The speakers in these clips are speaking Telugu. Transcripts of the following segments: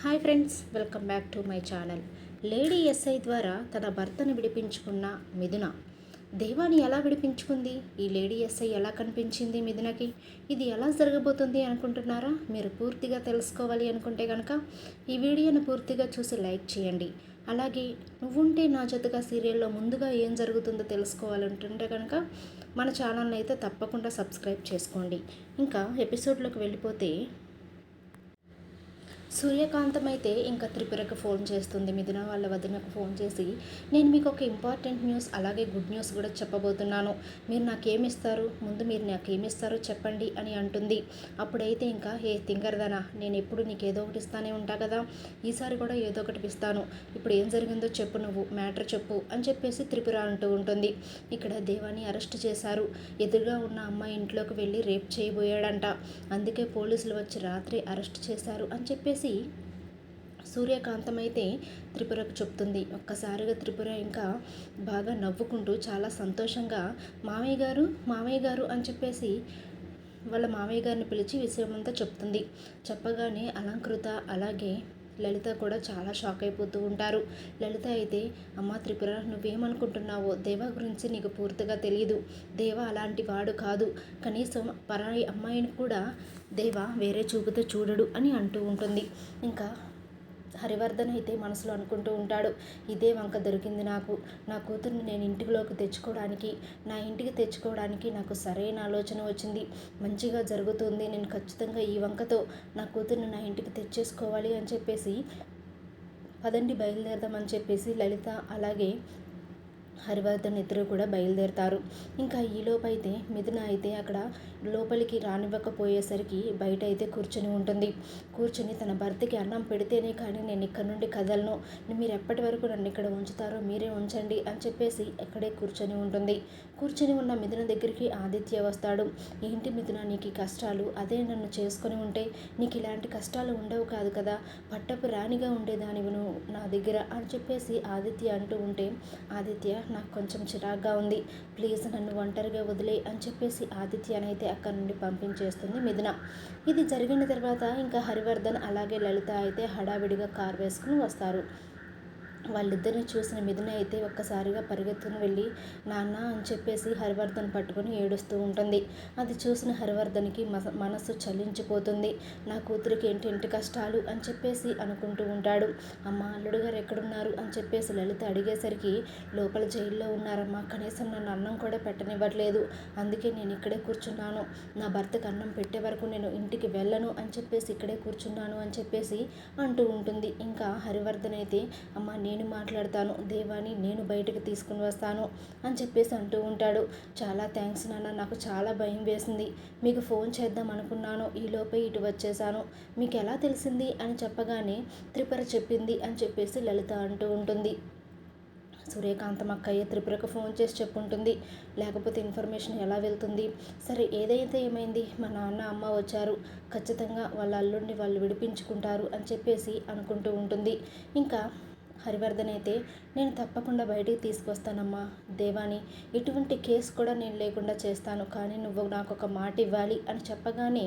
Hi friends welcome back to my channel. Lady SI ద్వారా తన భర్తను విడిపించుకున్న మిథున. దేవాని ఎలా విడిపించుకుంది? ఈ లేడీ ఎస్ఐ ఎలా కనిపించింది మిథునకి? ఇది ఎలా జరగబోతుంది అనుకుంటున్నారా? మీరు పూర్తిగా తెలుసుకోవాలి అనుకుంటే కనుక ఈ వీడియోను పూర్తిగా చూసి లైక్ చేయండి. అలాగే నువ్వుంటే నా జతగా సీరియల్లో ముందుగా ఏం జరుగుతుందో తెలుసుకోవాలంటుంటే కనుక మన ఛానల్ని అయితే తప్పకుండా సబ్స్క్రైబ్ చేసుకోండి. ఇంకా ఎపిసోడ్లోకి వెళ్ళిపోతే సూర్యకాంతం అయితే ఇంకా త్రిపురకు ఫోన్ చేస్తుంది. మిథున వాళ్ళ వదినకు ఫోన్ చేసి నేను మీకు ఒక ఇంపార్టెంట్ న్యూస్ అలాగే గుడ్ న్యూస్ కూడా చెప్పబోతున్నాను. మీరు నాకేమిస్తారు? ముందు మీరు నాకేమిస్తారో చెప్పండి అని అంటుంది. అప్పుడైతే ఇంకా ఏ తింగరదనా నేను ఎప్పుడు నీకు ఏదో ఒకటి ఇస్తానే ఉంటా కదా. ఈసారి కూడా ఏదో ఒకటి ఇస్తాను. ఇప్పుడు ఏం జరిగిందో చెప్పు నువ్వు మ్యాటర్ చెప్పు అని చెప్పేసి త్రిపుర అంటూ ఉంటుంది. ఇక్కడ దేవాన్ని అరెస్ట్ చేశారు. ఎదురుగా ఉన్న అమ్మాయి ఇంట్లోకి వెళ్ళి రేప్ చేయబోయాడంట. అందుకే పోలీసులు వచ్చి రాత్రి అరెస్ట్ చేశారు అని చెప్పేసి సూర్యకాంతం అయితే త్రిపురకు చెప్తుంది. ఒక్కసారిగా త్రిపుర ఇంకా బాగా నవ్వుకుంటూ చాలా సంతోషంగా మామయ్య గారు మామయ్య గారు అని చెప్పేసి వాళ్ళ మామయ్య గారిని పిలిచి విషయమంతా చెప్తుంది. చెప్పగానే అలంకృత అలాగే లలిత కూడా చాలా షాక్ అయిపోతూ ఉంటారు. లలిత అయితే అమ్మ త్రిపుర నువ్వేమనుకుంటున్నావో? దేవ గురించి నీకు పూర్తిగా తెలియదు దేవ అలాంటి వాడు కాదు. కనీసం పరాయి అమ్మాయిని కూడా దేవ వేరే చూపుతో చూడడు అని అంటూ ఉంటుంది. ఇంకా హరివర్ధన్ అయితే మనసులో అనుకుంటూ ఉంటాడు ఇదే వంక దొరికింది నాకు. నా కూతుర్ని నేను ఇంటిలోకి తెచ్చుకోవడానికి నా ఇంటికి తెచ్చుకోవడానికి నాకు సరైన ఆలోచన వచ్చింది. మంచిగా జరుగుతుంది. నేను ఖచ్చితంగా ఈ వంకతో నా కూతుర్ని నా ఇంటికి తెచ్చేసుకోవాలి అని చెప్పేసి పదండి బయలుదేరదామని చెప్పేసి లలిత అలాగే హరివర్ధన్ ఇద్దరు కూడా బయలుదేరుతారు. ఇంకా ఈలోపు అయితే మిథున అయితే అక్కడ లోపలికి రానివ్వకపోయేసరికి బయట అయితే కూర్చొని ఉంటుంది. కూర్చొని తన భర్తకి అన్నం పెడితేనే కానీ నేను ఇక్కడ నుండి కదలను. మీరు ఎప్పటి వరకు నన్ను ఇక్కడ ఉంచుతారో మీరే ఉంచండి అని చెప్పేసి అక్కడే కూర్చొని ఉంటుంది. కూర్చొని ఉన్న మిథున దగ్గరికి ఆదిత్య వస్తాడు. ఏంటి మిథున నీకు కష్టాలు? అదే నన్ను చేసుకొని ఉంటే నీకు ఇలాంటి కష్టాలు ఉండవు కాదు కదా? పట్టపు రాణిగా ఉండేదానివి నువ్వు నా దగ్గర అని చెప్పేసి ఆదిత్య అంటూ ఉంటే ఆదిత్య నాకు కొంచెం చిరాగ్గా ఉంది. ప్లీజ్ నన్ను ఒంటరిగా వదిలే అని చెప్పేసి ఆదిత్యనైతే అక్కడి నుండి పంపించేస్తుంది మిథున. ఇది జరిగిన తర్వాత ఇంకా హరివర్ధన్ అలాగే లలిత అయితే హడావిడిగా కార్ వేసుకుని వస్తారు. వాళ్ళిద్దరిని చూసిన మిథున అయితే ఒక్కసారిగా పరిగెత్తుకుని వెళ్ళి నాన్న అని చెప్పేసి హరివర్ధన్ పట్టుకొని ఏడుస్తూ ఉంటుంది. అది చూసిన హరివర్ధన్కి మనస్సు చలించిపోతుంది. నా కూతురికి ఏంటి ఇంటి కష్టాలు? అని చెప్పేసి అనుకుంటూ ఉంటాడు. అమ్మ అల్లుడు గారు ఎక్కడున్నారు? అని చెప్పేసి లలిత అడిగేసరికి లోపల జైల్లో ఉన్నారమ్మా. కనీసం నన్ను అన్నం కూడా పెట్టనివ్వట్లేదు. అందుకే నేను ఇక్కడే కూర్చున్నాను. నా భర్తకు అన్నం పెట్టే వరకు నేను ఇంటికి వెళ్ళను. అని చెప్పేసి ఇక్కడే కూర్చున్నాను అని చెప్పేసి అంటూ ఉంటుంది. ఇంకా హరివర్ధన్ అయితే అమ్మ నేను నేను మాట్లాడతాను. దేవాని నేను బయటకు తీసుకుని వస్తాను అని చెప్పేసి అంటూ ఉంటాడు. చాలా థ్యాంక్స్ నాన్న నాకు చాలా భయం వేసింది. మీకు ఫోన్ చేద్దాం అనుకున్నాను. ఈలోపే ఇటు వచ్చేసాను మీకు ఎలా తెలిసింది అని చెప్పగానే త్రిపుర చెప్పింది అని చెప్పేసి లలిత అంటూ ఉంటుంది. సూర్యకాంతం అక్కయ్య త్రిపురకు ఫోన్ చేసి చెప్పుంటుంది. లేకపోతే ఇన్ఫర్మేషన్ ఎలా వెళ్తుంది? సరే ఏదైతే ఏమైంది? మా నాన్న అమ్మ వచ్చారు. ఖచ్చితంగా వాళ్ళ అల్లుడిని వాళ్ళు విడిపించుకుంటారు అని చెప్పేసి అనుకుంటూ ఉంటుంది. ఇంకా హరివర్ధన్ అయితే నేను తప్పకుండా బయటికి తీసుకొస్తానమ్మా. దేవాని ఎటువంటి కేసు కూడా నేను లేకుండా చేస్తాను. కానీ నువ్వు నాకు ఒక మాట ఇవ్వాలి అని చెప్పగానే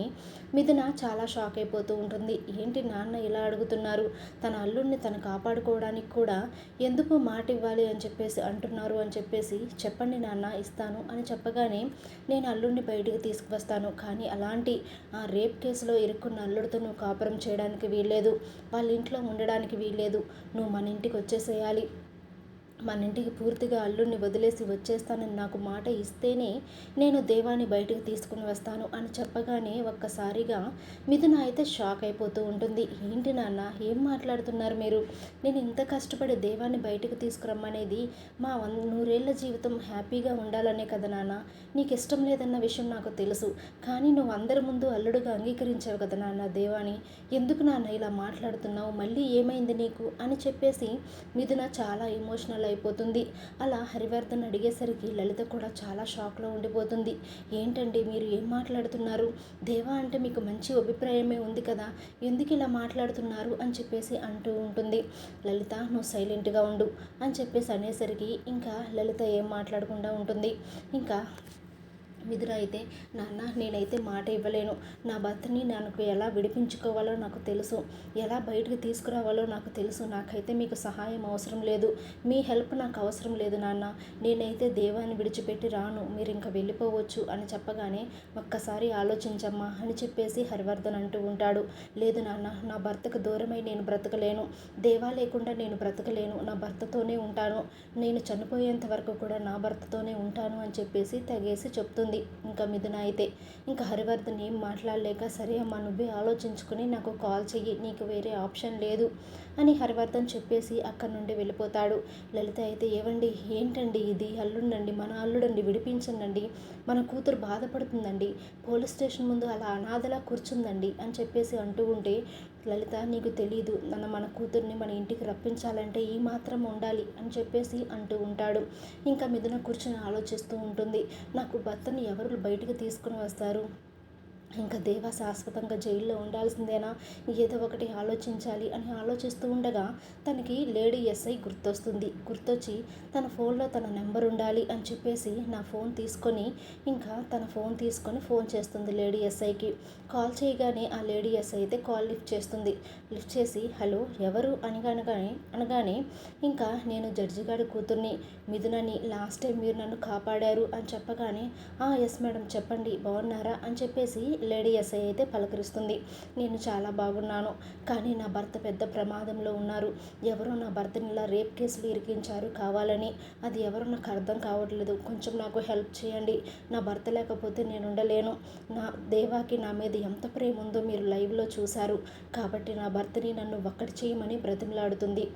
మిథున చాలా షాక్ అయిపోతూ ఉంటుంది. ఏంటి నాన్న ఇలా అడుగుతున్నారు? తన అల్లుడిని తను కాపాడుకోవడానికి కూడా ఎందుకు మాట ఇవ్వాలి అని చెప్పేసి అంటున్నారు అని చెప్పేసి చెప్పండి నాన్న ఇస్తాను అని చెప్పగానే నేను అల్లుడిని బయటికి తీసుకువస్తాను. కానీ అలాంటి ఆ రేప్ కేసులో ఇరుక్కున్న అల్లుడితో నువ్వు కాపురం చేయడానికి వీల్లేదు. వాళ్ళ ఇంట్లో ఉండడానికి వీల్లేదు. నువ్వు మన ఇంటికి వచ్చేసేయాలి మన ఇంటికి పూర్తిగా అల్లుడిని వదిలేసి వచ్చేస్తానని నాకు మాట ఇస్తేనే నేను దేవాన్ని బయటకు తీసుకుని వస్తాను అని చెప్పగానే ఒక్కసారిగా మిథున అయితే షాక్ అయిపోతూ ఉంటుంది. ఏంటి నాన్న ఏం మాట్లాడుతున్నారు మీరు? నేను ఇంత కష్టపడి దేవాన్ని బయటకు తీసుకురమ్మనేది మా వన్ నూరేళ్ళ జీవితం హ్యాపీగా ఉండాలనే కదా నాన్న. నీకు ఇష్టం లేదన్న విషయం నాకు తెలుసు. కానీ నువ్వు అందరి ముందు అల్లుడుగా అంగీకరించావు కదా నాన్న దేవాని. ఎందుకు నాన్న ఇలా మాట్లాడుతున్నావు? మళ్ళీ ఏమైంది నీకు? అని చెప్పేసి మిథున చాలా ఎమోషనల్ అయిపోతుంది. అలా హరివర్ధన్ అడిగేసరికి లలిత కూడా చాలా షాక్లో ఉండిపోతుంది. ఏంటండి మీరు ఏం మాట్లాడుతున్నారు? దేవా అంటే మీకు మంచి అభిప్రాయమే ఉంది కదా ఎందుకు ఇలా మాట్లాడుతున్నారు? అని చెప్పేసి అంటూ ఉంటుంది. లలిత నువ్వు సైలెంట్గా ఉండు అని చెప్పేసి అనేసరికి ఇంకా లలిత ఏం మాట్లాడకుండా ఉంటుంది. ఇంకా మిథున అయితే నాన్న నేనైతే మాట ఇవ్వలేను. నా భర్తని నాకు ఎలా విడిపించుకోవాలో నాకు తెలుసు. ఎలా బయటకు తీసుకురావాలో నాకు తెలుసు. నాకైతే మీకు సహాయం అవసరం లేదు. మీ హెల్ప్ నాకు అవసరం లేదు నాన్న. నేనైతే దేవాన్ని విడిచిపెట్టి రాను. మీరు ఇంకా వెళ్ళిపోవచ్చు అని చెప్పగానే ఒక్కసారి ఆలోచించమ్మా అని చెప్పేసి హరివర్ధన్ అంటూ ఉంటాడు. లేదు నాన్న. నా భర్తకు దూరమై నేను బ్రతకలేను. దేవా లేకుండా నేను బ్రతకలేను. నా భర్తతోనే ఉంటాను. నేను చనిపోయేంత వరకు కూడా నా భర్తతోనే ఉంటాను అని చెప్పేసి తెగేసి చెప్తుంది. ఇంకా మిథున అయితే ఇంకా హరివర్ధన్ ఏం మాట్లాడలేక సరే అమ్మా నువ్వే ఆలోచించుకుని నాకు కాల్ చెయ్యి నీకు వేరే ఆప్షన్ లేదు. అని హరివర్ధన్ చెప్పేసి అక్కడి నుండి వెళ్ళిపోతాడు. లలిత అయితే ఏవండి? ఏంటండి ఇది? అల్లుండండి. మన అల్లుడండి విడిపించండి మన కూతురు బాధపడుతుందండి. పోలీస్ స్టేషన్ ముందు అలా అనాథలా కూర్చుందండి అని చెప్పేసి అంటూ ఉంటే లలిత నీకు తెలియదు నన్ను మన కూతుర్ని మన ఇంటికి రప్పించాలంటే ఈ మాత్రం ఉండాలి అని చెప్పేసి అంటూ ఉంటాడు. ఇంకా మిథున కూర్చొని ఆలోచిస్తూ ఉంటుంది. నాకు భర్తని ఎవరు బయటకు తీసుకుని వస్తారు? ఇంకా దేవ శాశ్వతంగా జైల్లో ఉండాల్సిందేనా? ఏదో ఒకటి ఆలోచించాలి అని ఆలోచిస్తూ ఉండగా తనకి లేడీ ఎస్ఐ గుర్తొస్తుంది. గుర్తొచ్చి తన ఫోన్లో తన నెంబర్ ఉండాలి అని చెప్పేసి నా ఫోన్ తీసుకొని ఇంకా తన ఫోన్ తీసుకొని ఫోన్ చేస్తుంది లేడీ ఎస్ఐకి. కాల్ చేయగానే ఆ లేడీ ఎస్ఐ అయితే కాల్ లిఫ్ట్ చేస్తుంది. లిఫ్ట్ చేసి హలో ఎవరు? అనగానగానే అనగానే అనగానే ఇంకా నేను జడ్జి గారి కూతుర్ని మిథునని లాస్ట్ టైం మీరు నన్ను కాపాడారు అని చెప్పగానే ఎస్ మేడం చెప్పండి బాగున్నారా? అని చెప్పేసి లేడీ ఎస్ఐ అయితే పలకరిస్తుంది. నేను చాలా బాగున్నాను కానీ నా భర్త పెద్ద ప్రమాదంలో ఉన్నారు. ఎవరో నా భర్తని ఇలా రేప్ కేసులు ఇరికించారు కావాలని. అది ఎవరో నాకు అర్థం కావట్లేదు. కొంచెం నాకు హెల్ప్ చేయండి. నా భర్త లేకపోతే నేను ఉండలేను. నా దేవాకి నా మీద ఎంత ప్రేమ ఉందో మీరు లైవ్లో చూశారు. కాబట్టి నా భర్తని నన్ను ఒక్కటి చేయమని బ్రతిమలాడుతుంది.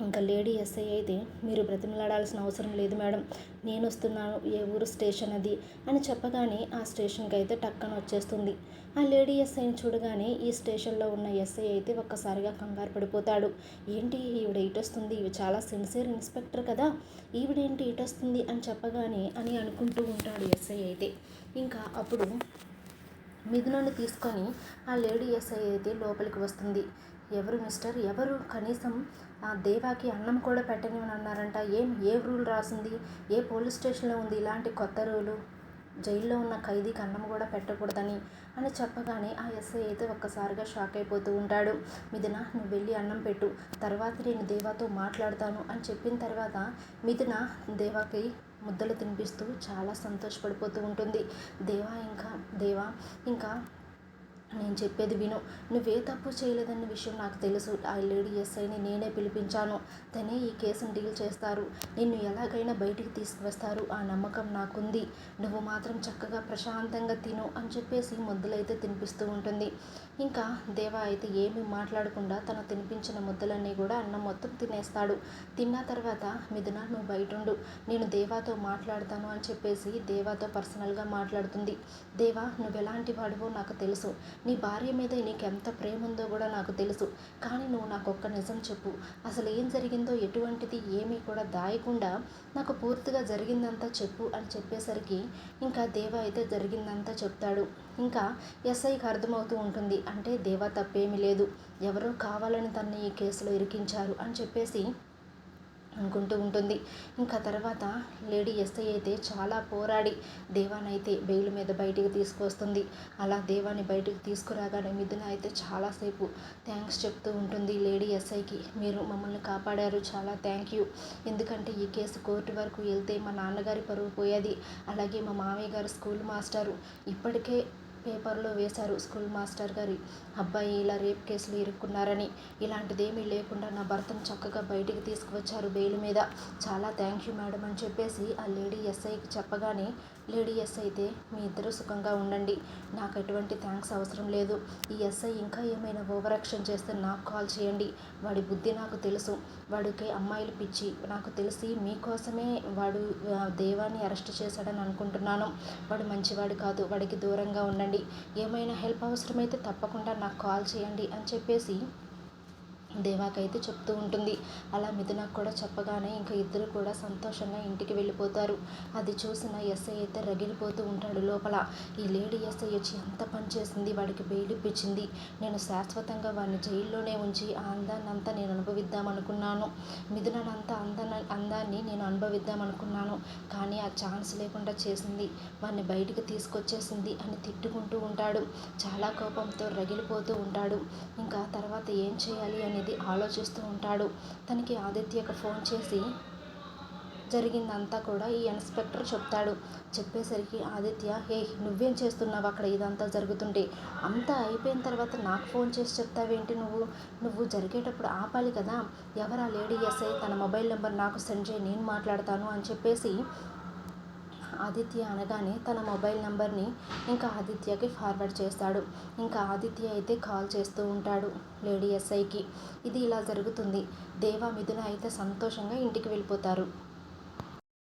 ఇంకా లేడీ ఎస్ఐ అయితే మీరు బ్రతిమలాడాల్సిన అవసరం లేదు మేడం. నేను వస్తున్నాను. ఏ ఊరు స్టేషన్ అది? అని చెప్పగానే ఆ స్టేషన్కి అయితే టక్కన వచ్చేస్తుంది. ఆ లేడీ ఎస్ఐని చూడగానే ఈ స్టేషన్లో ఉన్న ఎస్ఐ అయితే ఒక్కసారిగా కంగారు పడిపోతాడు. ఏంటి? ఈవిడ ఇటొస్తుంది. ఇవి చాలా సిన్సియర్ ఇన్స్పెక్టర్ కదా. ఈవిడేంటి ఇటొస్తుంది? అని చెప్పగానే అని అనుకుంటూ ఉంటాడు ఎస్ఐ అయితే. ఇంకా అప్పుడు మిథునను తీసుకొని ఆ లేడీ ఎస్ఐ అయితే లోపలికి వస్తుంది. ఎవరు మిస్టర్? ఎవరు? కనీసం ఆ దేవాకి అన్నం కూడా పెట్టనివని అన్నారంట ఏం? ఏ రూల్ రాసింది? ఏ పోలీస్ స్టేషన్లో ఉంది ఇలాంటి కొత్త రూలు? జైల్లో ఉన్న ఖైదీకి అన్నం కూడా పెట్టకూడదని అని చెప్పగానే ఆ ఎస్ఐ అయితే ఒక్కసారిగా షాక్ అయిపోతూ ఉంటాడు. మిథున నువ్వు వెళ్ళి అన్నం పెట్టు. తర్వాత నేను దేవాతో మాట్లాడతాను అని చెప్పిన తర్వాత మిథున దేవాకి ముద్దలు తినిపిస్తూ చాలా సంతోషపడిపోతూ ఉంటుంది. దేవా ఇంకా దేవా ఇంకా నేను చెప్పేది విను. నువ్వే తప్పు చేయలేదన్న విషయం నాకు తెలుసు. ఆ లేడీ ఎస్ఐని నేనే పిలిపించాను. తనే ఈ కేసును డీల్ చేస్తారు. నిన్ను ఎలాగైనా బయటికి తీసుకువస్తారు. ఆ నమ్మకం నాకుంది. నువ్వు మాత్రం చక్కగా ప్రశాంతంగా తిను అని చెప్పేసి ముద్దలైతే తినిపిస్తూ ఉంటుంది. ఇంకా దేవా అయితే ఏమీ మాట్లాడకుండా తను తినిపించిన ముద్దలన్నీ కూడా అన్నం మొత్తం తినేస్తాడు. తిన్న తర్వాత మిథున నువ్వు బయట ఉండు నేను దేవాతో మాట్లాడతాను అని చెప్పేసి దేవాతో పర్సనల్గా మాట్లాడుతుంది. దేవా నువ్వు ఎలాంటి వాడివో నాకు తెలుసు. నీ భార్య మీద నీకు ఎంత ప్రేమ ఉందో కూడా నాకు తెలుసు. కానీ నువ్వు నాకు ఒక్క నిజం చెప్పు. అసలు ఏం జరిగిందో ఎటువంటిది ఏమీ కూడా దాయకుండా నాకు పూర్తిగా జరిగిందంతా చెప్పు అని చెప్పేసరికి ఇంకా దేవ అయితే జరిగిందంతా చెప్తాడు. ఇంకా ఎస్ఐకి అర్థమవుతూ ఉంటుంది. అంటే దేవ తప్పేమీ లేదు. ఎవరో కావాలని తన్ని ఈ కేసులో ఇరికించారు అని చెప్పేసి అనుకుంటూ ఉంటుంది. ఇంకా తర్వాత లేడీ ఎస్ఐ అయితే చాలా పోరాడి దేవానైతే బెయిల్ మీద బయటికి తీసుకొస్తుంది అలా దేవాన్ని బయటికి తీసుకురాగానే మిథున అయితే చాలాసేపు థ్యాంక్స్ చెప్తూ ఉంటుంది లేడీ ఎస్ఐకి. మీరు మమ్మల్ని కాపాడారు. చాలా థ్యాంక్ యూ. ఎందుకంటే ఈ కేసు కోర్టు వరకు వెళ్తే మా నాన్నగారి పరువు పోయేది. అలాగే మా మామయ్య గారు స్కూల్ మాస్టరు. ఇప్పటికే పేపర్లో వేశారు స్కూల్ మాస్టర్ గారి. అబ్బాయి ఇలా రేప్ కేసులు ఇరుక్కున్నారని. ఇలాంటిదేమీ లేకుండా నా భర్తను చక్కగా బయటికి తీసుకువచ్చారు బెయిల్ మీద. చాలా థ్యాంక్ యూ మేడం అని చెప్పేసి ఆ లేడీ ఎస్ఐకి చెప్పగానే లేడీ ఎస్ఐ అయితే మీ ఇద్దరు సుఖంగా ఉండండి. నాకు ఎటువంటి థ్యాంక్స్ అవసరం లేదు. ఈ ఎస్ఐ ఇంకా ఏమైనా ఓవర్ యాక్షన్ చేస్తే నాకు కాల్ చేయండి. వాడి బుద్ధి నాకు తెలుసు. వాడికి అమ్మాయిలు పిచ్చి. నాకు తెలిసి మీకోసమే వాడు దేవాన్ని అరెస్ట్ చేశాడని అనుకుంటున్నాను. వాడు మంచివాడు కాదు. వాడికి దూరంగా ఉండండి. ఏమైనా హెల్ప్ అవసరమైతే తప్పకుండా నాకు కాల్ చేయండి అని చెప్పేసి దేవాకైతే చెప్తూ ఉంటుంది. అలా మిథునకు కూడా చెప్పగానే ఇంకా ఇద్దరు కూడా సంతోషంగా ఇంటికి వెళ్ళిపోతారు. అది చూసిన ఎస్ఐ అయితే రగిలిపోతూ ఉంటాడు లోపల. ఈ లేడీ ఎస్ఐ వచ్చి ఎంత పని చేసింది? వాడికి బెయిల్ ఇప్పించింది నేను శాశ్వతంగా వాడిని జైల్లోనే ఉంచి ఆ అందాన్ని అంతా నేను అనుభవిద్దామనుకున్నాను. మిథునంతా అందాన్ని అందాన్ని నేను అనుభవిద్దామనుకున్నాను. కానీ ఆ ఛాన్స్ లేకుండా చేసింది. వాడిని బయటికి తీసుకొచ్చేసింది అని తిట్టుకుంటూ ఉంటాడు. చాలా కోపంతో రగిలిపోతూ ఉంటాడు. ఇంకా తర్వాత ఏం చేయాలి అని అనేది ఆలోచిస్తూ ఉంటాడు. తనకి ఆదిత్యకు ఫోన్ చేసి జరిగిందంతా కూడా ఈ ఇన్స్పెక్టర్ చెప్తాడు. చెప్పేసరికి ఆదిత్య హే నువ్వేం చేస్తున్నావు అక్కడ? ఇదంతా జరుగుతుంటే అంతా అయిపోయిన తర్వాత నాకు ఫోన్ చేసి చెప్తావేంటి నువ్వు? నువ్వు జరిగేటప్పుడు ఆపాలి కదా. ఎవరా లేడీ ఎస్ఐ? తన మొబైల్ నెంబర్ నాకు సెండ్ చేయి నేను మాట్లాడతాను అని చెప్పేసి ఆదిత్య అనగానే తన మొబైల్ నెంబర్ని ఇంకా ఆదిత్యకి ఫార్వర్డ్ చేస్తాడు. ఇంకా ఆదిత్య అయితే కాల్ చేస్తూ ఉంటాడు లేడీ ఎస్ఐకి. ఇది ఇలా జరుగుతుంది. దేవా మిథున అయితే సంతోషంగా ఇంటికి వెళ్ళిపోతారు.